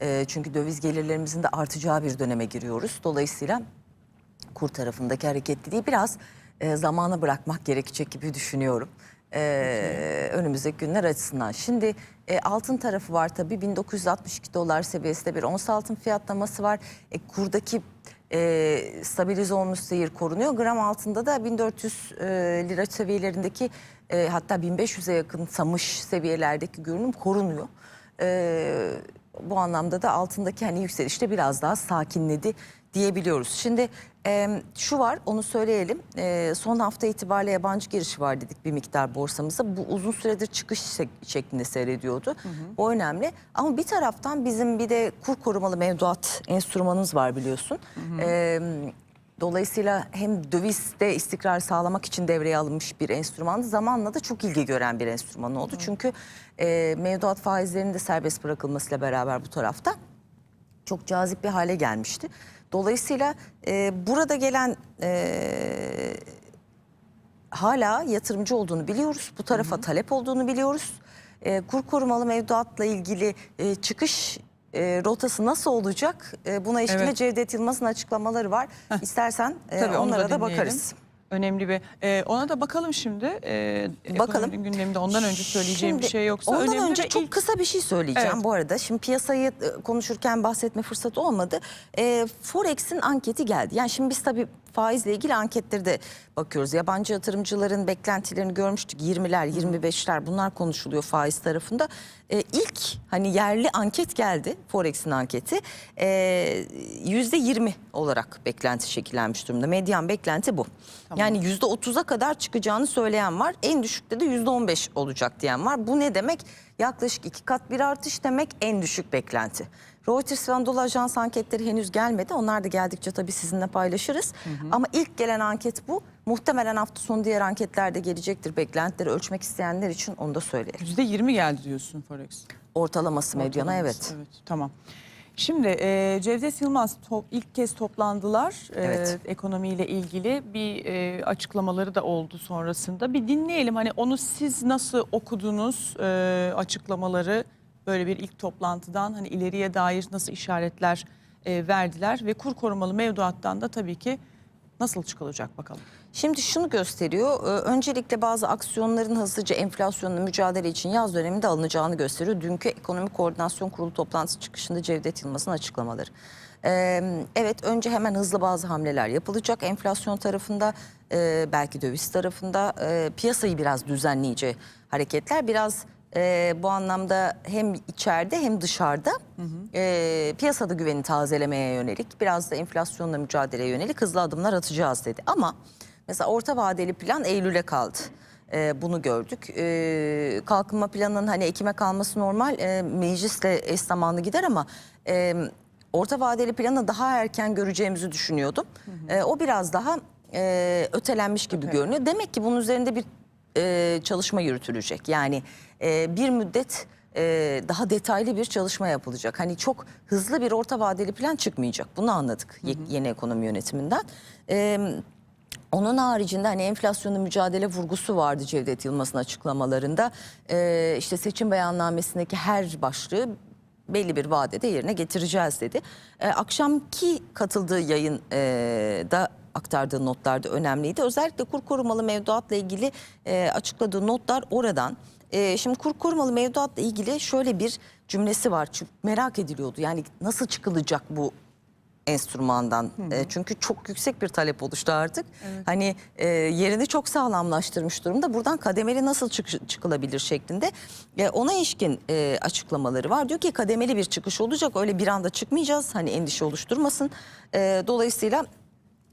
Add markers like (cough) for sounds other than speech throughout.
E, çünkü döviz gelirlerimizin de artacağı bir döneme giriyoruz. Dolayısıyla kur tarafındaki hareketliliği biraz e, zamana bırakmak gerekecek gibi düşünüyorum. E, önümüzdeki günler açısından. Şimdi e, altın tarafı var tabii 1962 dolar seviyesinde bir ons altın fiyatlaması var. E, kurdaki e, stabilize olmuş seyir korunuyor. Gram altında da 1400 e, lira seviyelerindeki e, hatta 1500'e yakın samış seviyelerdeki görünüm korunuyor. E, bu anlamda da altındaki hani yükselişte biraz daha sakinledi diyebiliyoruz. Şimdi e, şu var onu söyleyelim. E, son hafta itibariyle yabancı girişi var dedik bir miktar borsamıza. Bu uzun süredir çıkış şek- şeklinde seyrediyordu. O önemli. Ama bir taraftan bizim bir de kur korumalı mevduat enstrümanımız var biliyorsun. E, Dolayısıyla hem dövizde istikrar sağlamak için devreye alınmış bir enstrümandı. Zamanla da çok ilgi gören bir enstrüman oldu. Çünkü e, mevduat faizlerinin de serbest bırakılmasıyla beraber bu tarafta çok cazip bir hale gelmişti. Dolayısıyla e, burada gelen e, hala yatırımcı olduğunu biliyoruz. Bu tarafa talep olduğunu biliyoruz. E, kur korumalı mevduatla ilgili e, çıkış e, rotası nasıl olacak? E, buna ilişkin Evet. Cevdet Yılmaz'ın açıklamaları var. İstersen e, Tabii, onlara da, dinleyelim. bakarız. Önemli bir. Ee, ona da bakalım şimdi. Ee, Bakalım. gündeminde ondan önce söyleyeceğim bir Şimdi, şey yoksa. Ondan önemli önce çok ilk- kısa bir şey söyleyeceğim Evet. bu arada. Şimdi piyasayı e, konuşurken bahsetme fırsatı olmadı. E, Forex'in anketi geldi. Yani şimdi biz tabii faizle ilgili anketleri de bakıyoruz. Yabancı yatırımcıların beklentilerini görmüştük. 20'ler, 25'ler bunlar konuşuluyor faiz tarafında. E, ilk hani yerli anket geldi. Forex'in anketi. E, %20 olarak beklenti şekillenmiş durumda. Medyan beklenti bu. Yani %30'a kadar çıkacağını söyleyen var. En düşükte de %15 olacak diyen var. Bu ne demek? Yaklaşık iki kat bir artış demek en düşük beklenti. Reuters ve Anadolu Ajans anketleri henüz gelmedi. Onlar da geldikçe tabii sizinle paylaşırız. Ama ilk gelen anket bu. Muhtemelen hafta sonu diğer anketler de gelecektir. Beklentileri ölçmek isteyenler için onu da söyleyelim. %20 geldi diyorsun Forex. Ortalaması medyana evet. Evet tamam. Şimdi e, Cevdet Yılmaz to- ilk kez toplandılar. E, Evet. ekonomiyle ilgili bir e, açıklamaları da oldu sonrasında. Bir dinleyelim hani onu siz nasıl okudunuz e, açıklamaları böyle bir ilk toplantıdan hani ileriye dair nasıl işaretler e, verdiler ve kur korumalı mevduattan da tabii ki nasıl çıkılacak bakalım. Şimdi şunu gösteriyor. e, Öncelikle bazı aksiyonların hızlıca enflasyonla mücadele için yaz döneminde alınacağını gösteriyor. Dünkü Ekonomi Koordinasyon Kurulu toplantısı çıkışında Cevdet Yılmaz'ın açıklamaları. Ee, Evet önce hemen hızlı bazı hamleler yapılacak. Enflasyon tarafında e, belki döviz tarafında piyasayı biraz düzenleyici hareketler. Biraz e, bu anlamda hem içeride hem dışarıda e, piyasada güveni tazelemeye yönelik biraz da enflasyonla mücadeleye yönelik hızlı adımlar atacağız dedi. Ama mesela orta vadeli plan Eylül'e kaldı. E, bunu gördük. E, kalkınma planının hani Ekim'e kalması normal. E, meclisle eş zamanlı gider ama e, orta vadeli planı daha erken göreceğimizi düşünüyordum. E, o biraz daha e, ötelenmiş gibi Öte. görünüyor. Demek ki bunun üzerinde bir e, çalışma yürütülecek. Yani e, bir müddet e, daha detaylı bir çalışma yapılacak. Hani çok hızlı bir orta vadeli plan çıkmayacak. Bunu anladık ye- yeni ekonomi yönetiminden. E, onun haricinde hani enflasyonla mücadele vurgusu vardı Cevdet Yılmaz'ın açıklamalarında. E, işte seçim beyannamesindeki her başlığı belli bir vadede yerine getireceğiz dedi. E, akşamki katıldığı yayın e, aktardığı notlar da önemliydi. Özellikle kur korumalı mevduatla ilgili e, açıkladığı notlar oradan. E, şimdi kur korumalı mevduatla ilgili şöyle bir cümlesi var. Çünkü merak ediliyordu. Yani nasıl çıkılacak bu enstrümandan. E, çünkü çok yüksek bir talep oluştu artık. Hani e, yerini çok sağlamlaştırmış durumda. Buradan kademeli nasıl çık- çıkılabilir şeklinde e, ona ilişkin e, açıklamaları var. Diyor ki kademeli bir çıkış olacak. Öyle bir anda çıkmayacağız. Hani endişe oluşturmasın. E, dolayısıyla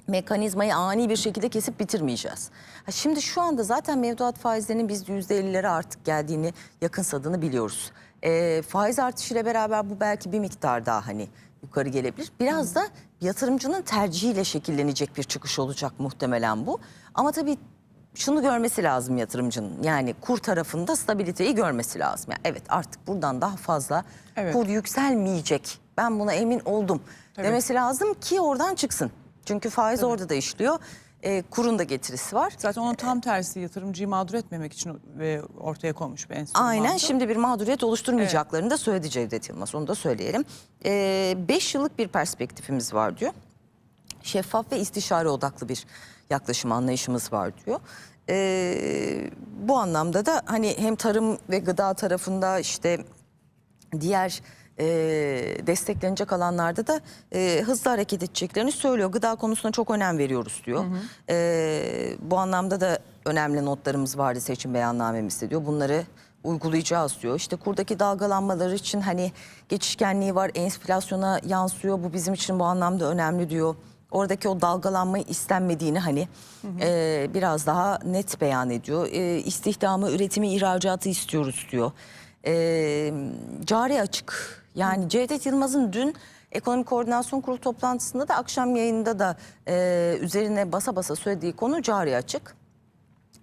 mekanizmayı ani bir şekilde kesip bitirmeyeceğiz. Ha şimdi şu anda zaten mevduat faizlerinin biz %50'lere artık geldiğini yakınsadığını biliyoruz. Ee, faiz artışıyla beraber bu belki bir miktar daha hani yukarı gelebilir. Biraz da yatırımcının tercihiyle şekillenecek bir çıkış olacak muhtemelen bu. Ama tabii şunu görmesi lazım yatırımcının. Yani kur tarafında stabiliteyi görmesi lazım. Yani evet artık buradan daha fazla Evet. kur yükselmeyecek. Ben buna emin oldum Evet. demesi lazım ki oradan çıksın. Çünkü faiz orada da işliyor. e, kurun da getirisi var. Zaten onun tam tersi yatırımcıyı mağdur etmemek için e, ortaya konmuş bir enstrümandı. Aynen şimdi bir mağduriyet oluşturmayacaklarını da söyledi Cevdet Yılmaz onu da söyleyelim. 5 yıllık bir perspektifimiz var diyor. Şeffaf ve istişare odaklı bir yaklaşım anlayışımız var diyor. Ee, bu anlamda da hani hem tarım ve gıda tarafında işte diğer e, desteklenecek alanlarda da e, hızlı hareket edeceklerini söylüyor. Gıda konusuna çok önem veriyoruz diyor. E, bu anlamda da önemli notlarımız vardı seçim beyannamemizde diyor. Bunları uygulayacağız diyor. İşte kurdaki dalgalanmalar için hani geçişkenliği var, enflasyona yansıyor. Bu bizim için bu anlamda önemli diyor. Oradaki o dalgalanmayı istenmediğini hani e, biraz daha net beyan ediyor. E, istihdamı, üretimi, ihracatı istiyoruz diyor e, cari açık. Yani Cevdet Yılmaz'ın dün Ekonomi Koordinasyon Kurulu toplantısında da akşam yayında da e, üzerine basa basa söylediği konu cari açık.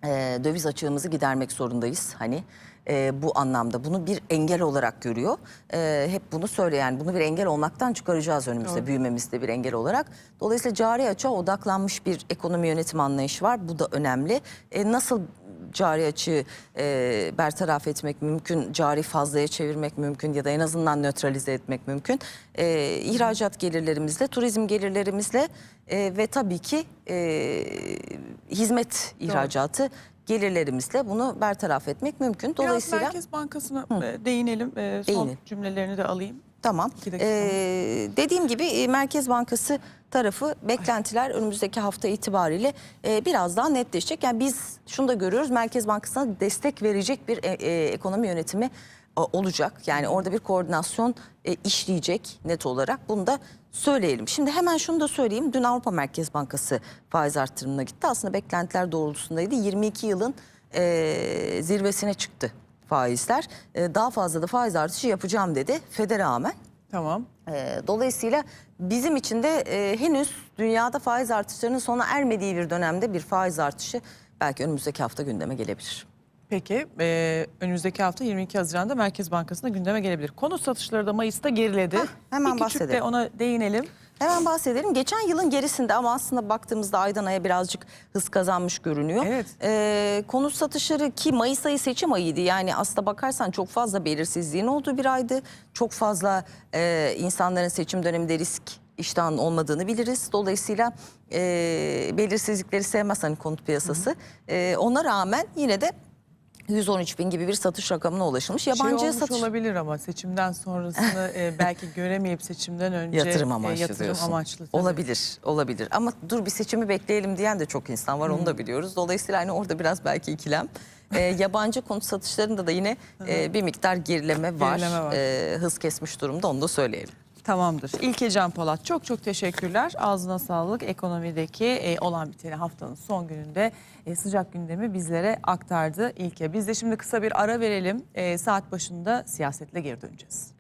E, döviz açığımızı gidermek zorundayız. Hani e, bu anlamda bunu bir engel olarak görüyor. E, hep bunu söyleyen, bunu bir engel olmaktan çıkaracağız önümüzde, Doğru. büyümemizde bir engel olarak. Dolayısıyla cari açığa odaklanmış bir ekonomi yönetim anlayışı var. Bu da önemli. E, nasıl cari açığı e, bertaraf etmek mümkün, cari fazlaya çevirmek mümkün ya da en azından nötralize etmek mümkün. E, ihracat gelirlerimizle, turizm gelirlerimizle e, ve tabii ki e, hizmet ihracatı gelirlerimizle bunu bertaraf etmek mümkün. Biraz Dolayısıyla Merkez Bankası'na e, değinelim. E, son Değinin. cümlelerini de alayım. Tamam. Ee, dediğim gibi e, Merkez Bankası tarafı beklentiler önümüzdeki hafta itibariyle e, biraz daha netleşecek. Yani biz şunu da görüyoruz Merkez Bankası'na destek verecek bir e, e, ekonomi yönetimi e, olacak. Yani orada bir koordinasyon e, işleyecek net olarak. Bunu da söyleyelim. Şimdi hemen şunu da söyleyeyim. Dün Avrupa Merkez Bankası faiz artırımına gitti. Aslında beklentiler doğrultusundaydı. 22 yılın e, zirvesine çıktı faizler. E, daha fazla da faiz artışı yapacağım dedi. FED'e rağmen. Tamam. E, dolayısıyla bizim için de e, henüz dünyada faiz artışlarının sona ermediği bir dönemde bir faiz artışı belki önümüzdeki hafta gündeme gelebilir. Peki e, önümüzdeki hafta 22 Haziran'da Merkez Bankası'na gündeme gelebilir. Konut satışları da Mayıs'ta geriledi. Hah, hemen bir küçük de bahsedelim. ona değinelim. Hemen bahsedelim. Geçen yılın gerisinde ama aslında baktığımızda aydan aya birazcık hız kazanmış görünüyor. Evet. Ee, konut satışları ki Mayıs ayı seçim ayıydı. Yani aslında bakarsan çok fazla belirsizliğin olduğu bir aydı. Çok fazla e, insanların seçim döneminde risk iştahının olmadığını biliriz. Dolayısıyla e, belirsizlikleri sevmez hani konut piyasası. E, ona rağmen yine de 113 bin gibi bir satış rakamına ulaşılmış. Yabancı şey olmuş satış olabilir ama seçimden sonrasını (laughs) e, belki göremeyip seçimden önce Yatırım e, amaçlı yatırım diyorsun. amaçlı. tabii. Olabilir, olabilir. Ama dur bir seçimi bekleyelim diyen de çok insan var, onu da biliyoruz. Dolayısıyla hani orada biraz belki ikilem. Ee, (laughs) yabancı konut satışlarında da yine e, bir miktar gerileme var. Gerileme var. Ee, hız kesmiş durumda, onu da söyleyelim. Tamamdır. İlke Can Polat çok çok teşekkürler. Ağzına sağlık. Ekonomideki e, olan biteni haftanın son gününde e, sıcak gündemi bizlere aktardı İlke. Biz de şimdi kısa bir ara verelim. E, saat başında siyasetle geri döneceğiz.